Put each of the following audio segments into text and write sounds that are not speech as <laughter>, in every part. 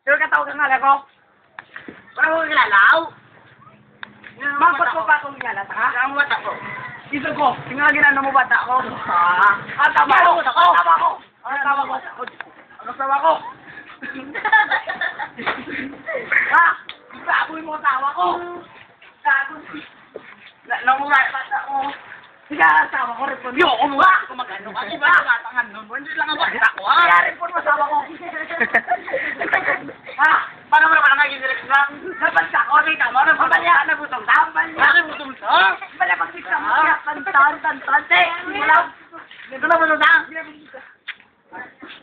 Sino ka tawag ang ko? Parang ko kilalaw. Bakit mo ba akong kilala? Taka? Ang mata ko. Dito ko. Tingnan ginano mo bata ko. Ah, ah tama ko. Tama ko. Ah, tama ko. Ano tama ko? Ah, gagoy mo tawa ko. Gagoy. Namura bata ko. Sige, tawa ko rin po. Yo, kumuha! Kumagano ka. Iba na matangan nun. Hindi lang ang bata ko. Kaya ah. rin po masawa ko. Ah, Paano mo naman ang naging direksyon? nabansa ko. Kita mo, nagpapalya. Nagutong tambal niya. Bakit mo tumsa? Bala pagkita mo. Tantan, tantan. Wala. Na mo na.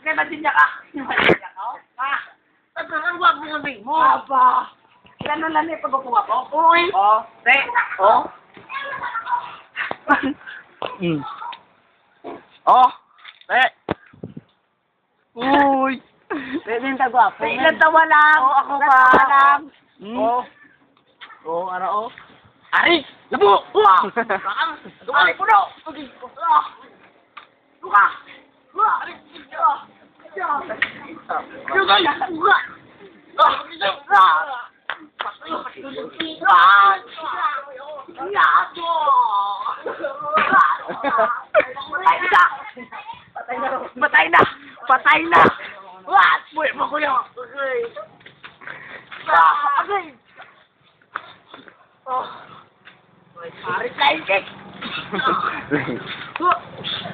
Kaya niya ka. Batin niya ka. At ang wag mo ng mo. aba. Na lang yung pagkukuha ko? Te. Mm. Oh! Te! Uy! Pwede yung tagwapo. Ilan tawa lang. Oo, ako pa. lang. Mm. Oh. Oh, ano oh. Ari! Labo! Uwa! Bakang! Ari, puno! Ah! Luka! Luka! Ari, ah! Ah! Ah! Yato! Patay na! Patay na! Patay na! Patay na! What? Buhay mo kuya! Okay. Ah! Okay! <laughs>